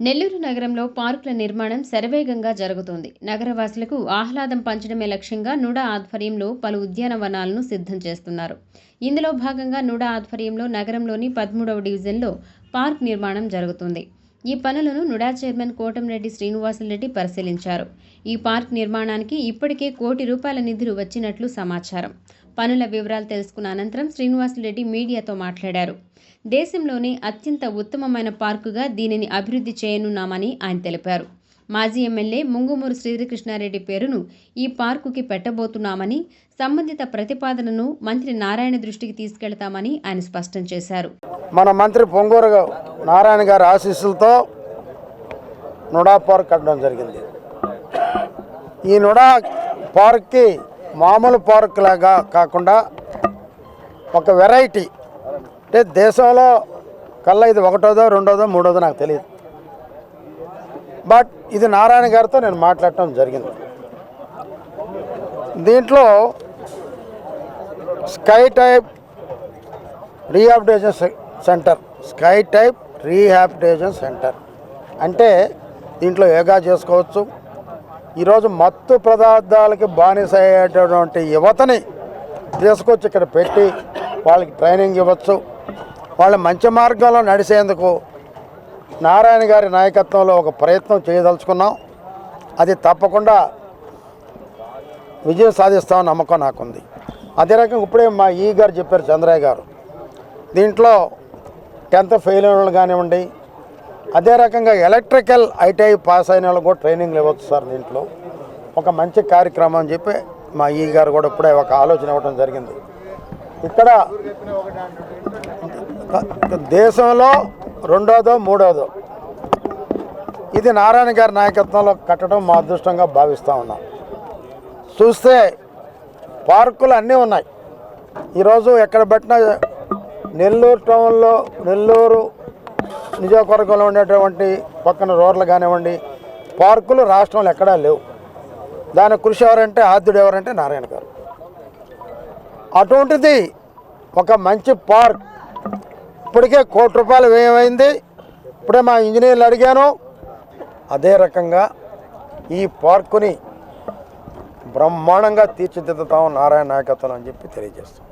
నెల్లూరు నగరంలో పార్కుల నిర్మాణం శరవేగంగా జరుగుతోంది. నగరవాసులకు ఆహ్లాదం పంచడమే లక్ష్యంగా నుడా ఆధ్వర్యంలో పలు ఉద్యానవనాలను సిద్ధం చేస్తున్నారు. ఇందులో భాగంగా నుడా ఆధ్వర్యంలో నగరంలోని పదమూడవ డివిజన్లో పార్క్ నిర్మాణం జరుగుతుంది. ఈ పనులను నుడా చైర్మన్ కోటంరెడ్డి శ్రీనివాసులరెడ్డి పరిశీలించారు. ఈ పార్క్ నిర్మాణానికి ఇప్పటికే కోటి రూపాయల నిధులు వచ్చినట్లు సమాచారం. పనుల వివరాలు తెలుసుకున్న అనంతరం శ్రీనివాసులరెడ్డి మీడియాతో మాట్లాడారు. దేశంలోనే అత్యంత ఉత్తమమైన పార్కుగా దీనిని అభివృద్ధి చేయనున్నామని ఆయన తెలిపారు. మాజీ ఎమ్మెల్యే ముంగుమూరు శ్రీకృష్ణారెడ్డి పేరును ఈ పార్కుకి పెట్టబోతున్నామని సంబంధిత ప్రతిపాదనను మంత్రి నారాయణ దృష్టికి తీసుకెళ్తామని ఆయన స్పష్టం చేశారు. మన మంత్రి పొంగూరు నారాయణ గారి ఆశీస్సులతో నుడా పార్క్ కట్టడం జరిగింది. ఈ నుడా పార్క్కి మామూలు పార్క్ లాగా కాకుండా ఒక వెరైటీ అంటే దేశంలో కల్లా ఇది ఒకటోదో రెండోదో మూడోదో నాకు తెలియదు. బట్ ఇది నారాయణ గారితో నేను మాట్లాడటం జరిగింది. దీంట్లో sky type rehabilitation centre sky type rehabilitation centre. అంటే దీంట్లో యోగా చేసుకోవచ్చు. ఈరోజు మత్తు పదార్థాలకి బానిస అయ్యేటటువంటి యువతని తీసుకొచ్చి ఇక్కడ పెట్టి వాళ్ళకి ట్రైనింగ్ ఇవ్వచ్చు. వాళ్ళ మంచి మార్గంలో నడిచేందుకు నారాయణ గారి నాయకత్వంలో ఒక ప్రయత్నం చేయదలుచుకున్నాం. అది తప్పకుండా విజయం సాధిస్తామని నమ్మకం నాకుంది. అదే రకంగా ఇప్పుడే మా ఈ గారు చెప్పారు చంద్రయ్య గారు. దీంట్లో టెన్త్ ఫెయిల్ అయిన వాళ్ళు కానివ్వండి అదే రకంగా ఎలక్ట్రికల్ ఐటీఐ పాస్ అయిన వాళ్ళు కూడా ట్రైనింగ్లు ఇవ్వచ్చు సార్ దీంట్లో. ఒక మంచి కార్యక్రమం అని చెప్పి మా ఈ గారు కూడా ఇప్పుడే ఒక ఆలోచన ఇవ్వడం జరిగింది. ఇక్కడ దేశంలో రెండోదో మూడోదో. ఇది నారాయణ గారి నాయకత్వంలో కట్టడం మా అదృష్టంగా భావిస్తూ ఉన్నాం. చూస్తే పార్కులు అన్నీ ఉన్నాయి. ఈరోజు ఎక్కడ పెట్టినా నెల్లూరు టౌన్లో నెల్లూరు నియోజకవర్గంలో ఉండేటువంటి పక్కన రోడ్లు కానివ్వండి పార్కులు రాష్ట్రంలో ఎక్కడా లేవు. దాని కృషి ఎవరంటే ఆద్యుడు ఎవరంటే నారాయణ గారు. అటువంటిది ఒక మంచి పార్క్ ఇప్పటికే కోటి రూపాయలు వ్యయమైంది. ఇప్పుడే మా ఇంజనీర్లు అడిగాను. అదే రకంగా ఈ పార్కుని బ్రహ్మాండంగా తీర్చిదిద్దుతాం నారాయణ నాయకత్వం అని చెప్పి తెలియజేస్తాం.